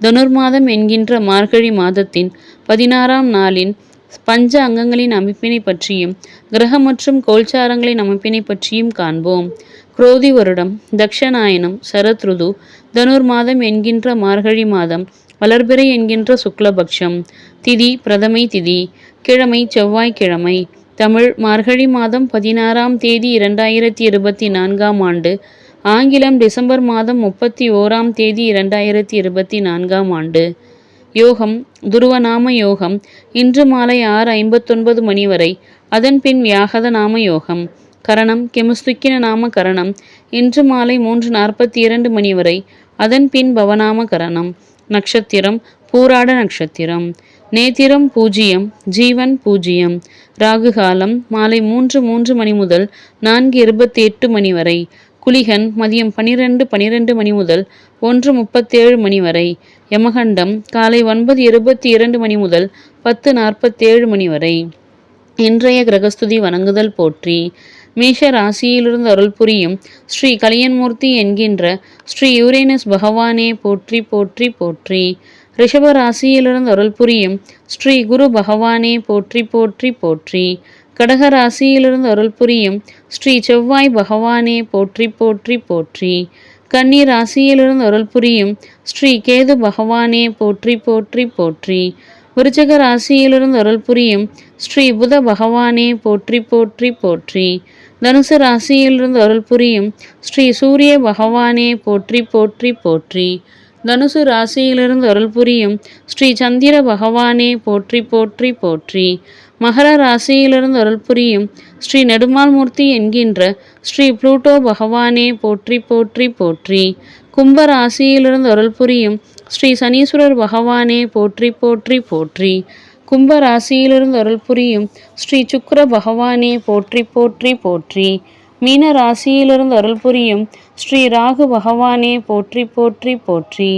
தனுர்மாதம் என்கின்ற மார்கழி மாதத்தின் பதினாறாம் நாளின் பஞ்ச அங்கங்களின் அமைப்பினை பற்றியும் கிரக மற்றும் கோல்சாரங்களின் அமைப்பினை பற்றியும் காண்போம். குரோதி வருடம் தக்ஷநாயனம் சரத்ருது தனுர் மாதம் என்கின்ற மார்கழி மாதம் வளர்பிறை என்கின்ற சுக்லபக்ஷம் திதி பிரதமை திதி கிழமை செவ்வாய்க்கிழமை தமிழ் மார்கழி மாதம் பதினாறாம் தேதி இரண்டாயிரத்தி இருபத்தி நான்காம் ஆண்டு ஆங்கிலம் டிசம்பர் மாதம் முப்பத்தி ஓராம் தேதி இரண்டாயிரத்தி இருபத்தி நான்காம் ஆண்டு. யோகம் துருவநாம யோகம் இன்று மாலை ஆறு ஐம்பத்தொன்பது மணி வரை அதன் பின் வியாகத நாம யோகம் கரணம் கெமுஸ்துக்கின நாம கரணம் இன்று மாலை மூன்று நாற்பத்தி இரண்டு மணி வரை அதன் பின் பவநாம கரணம் நட்சத்திரம் பூராட நட்சத்திரம் நேத்திரம் பூஜ்ஜியம் ஜீவன் பூஜ்ஜியம் ராகு காலம் மாலை மூன்று மூன்று மணி முதல் நான்கு இருபத்தி எட்டு மணி வரை குளிகன் மதியம் பனிரெண்டு பனிரெண்டு மணி முதல் ஒன்று முப்பத்தேழு மணி வரை. யமகண்டம் காலை ஒன்பது இருபத்தி இரண்டு மணி முதல் பத்து நாற்பத்தேழு மணி வரை. இன்றைய கிரகஸ்துதி வணங்குதல் போற்றி. மேஷ ராசியிலிருந்து அருள் புரியும் ஸ்ரீ கலியன்மூர்த்தி என்கின்ற ஸ்ரீ யூரேனஸ் பகவானே போற்றி போற்றி போற்றி. ரிஷப ராசியிலிருந்து அருள் புரியும் ஸ்ரீ குரு பகவானே போற்றி போற்றி போற்றி. கடக ராசியிலிருந்து அருள் புரியும் ஸ்ரீ செவ்வாய் பகவானே போற்றி போற்றி போற்றி. கன்னி ராசியிலிருந்து அருள் புரியும் ஸ்ரீ கேது பகவானே போற்றி போற்றி போற்றி. விருச்சக ராசியிலிருந்து அருள் புரியும் ஸ்ரீ புத பகவானே போற்றி போற்றி போற்றி. தனுசு ராசியிலிருந்து அருள் புரியும் ஸ்ரீ சூரிய பகவானே போற்றி போற்றி போற்றி. தனுசு ராசியிலிருந்து அருள் புரியும் ஸ்ரீ சந்திர பகவானே போற்றி போற்றி போற்றி. மகர ராசியிலிருந்து அருள் புரியும் ஸ்ரீ நெடுமால்மூர்த்தி என்கின்ற ஸ்ரீ புளூட்டோ பகவானே போற்றி போற்றி போற்றி. கும்ப ராசியிலிருந்து அருள் புரியும் ஸ்ரீ சனீஸ்வரர் பகவானே போற்றி போற்றி போற்றி. கும்ப ராசியிலிருந்து அருள் புரியும் ஸ்ரீ சுக்கர பகவானே போற்றி போற்றி போற்றி. மீன ராசியிலிருந்து அருள் புரியும் ஸ்ரீ ராகு பகவானே போற்றி போற்றி போற்றி.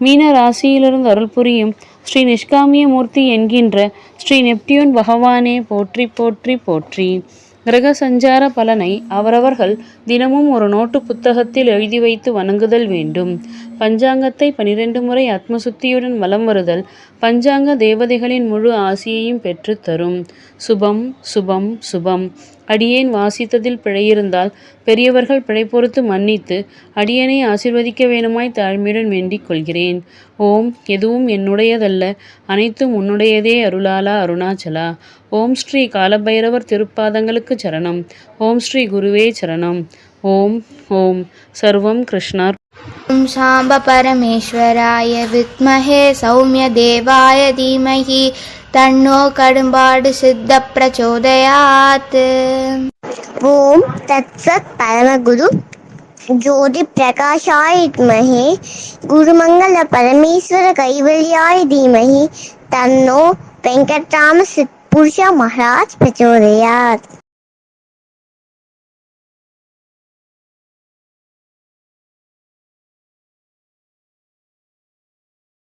மீன ராசியிலிருந்து அருள் புரியும் ஸ்ரீ நிஷ்காமிய மூர்த்தி என்கின்ற ஸ்ரீ நெப்டியூன் பகவானே போற்றி போற்றி போற்றி. கிரக சஞ்சார பலனை அவரவர்கள் தினமும் ஒரு நோட்டு புத்தகத்தில் எழுதி வைத்து வணங்குதல் வேண்டும். பஞ்சாங்கத்தை பனிரெண்டு முறை ஆத்மசுத்தியுடன் வலம் வருதல் பஞ்சாங்க தேவதைகளின் முழு ஆசியையும் பெற்று தரும். சுபம் சுபம் சுபம். அடியேன் வாசித்ததில் பிழையிருந்தால் பெரியவர்கள் பிழை பொறுத்து மன்னித்து அடியேனை ஆசிர்வதிக்க வேணுமாய் தாழ்மையுடன் வேண்டிக் கொள்கிறேன் ஓம் எதுவும் என்னுடையதல்ல அனைத்தும் உன்னுடையதே அருளாலா அருணாச்சலா ஓம் ஸ்ரீ காலபைரவர் திருப்பாதங்களுக்கு சரணம் ஓம் ஸ்ரீ குருவே சரணம் ஓம் ஓம் சர்வம் கிருஷ்ணார் ॐ साम्ब परमेश्वराय विद्महे सौम्यदेवाय धीमहि तन्नो कड़ुम्बाडु सिद्धप्रचोदयात् ॐ तत्सत् परमगुरु ज्योतिप्रकाशाय विद्महे गुरुमङ्गलपरमेश्वरकैवल्याय धीमहि तन्नो वेङ्कटरामसिद्धपुरुषमहाराज प्रचोदयात्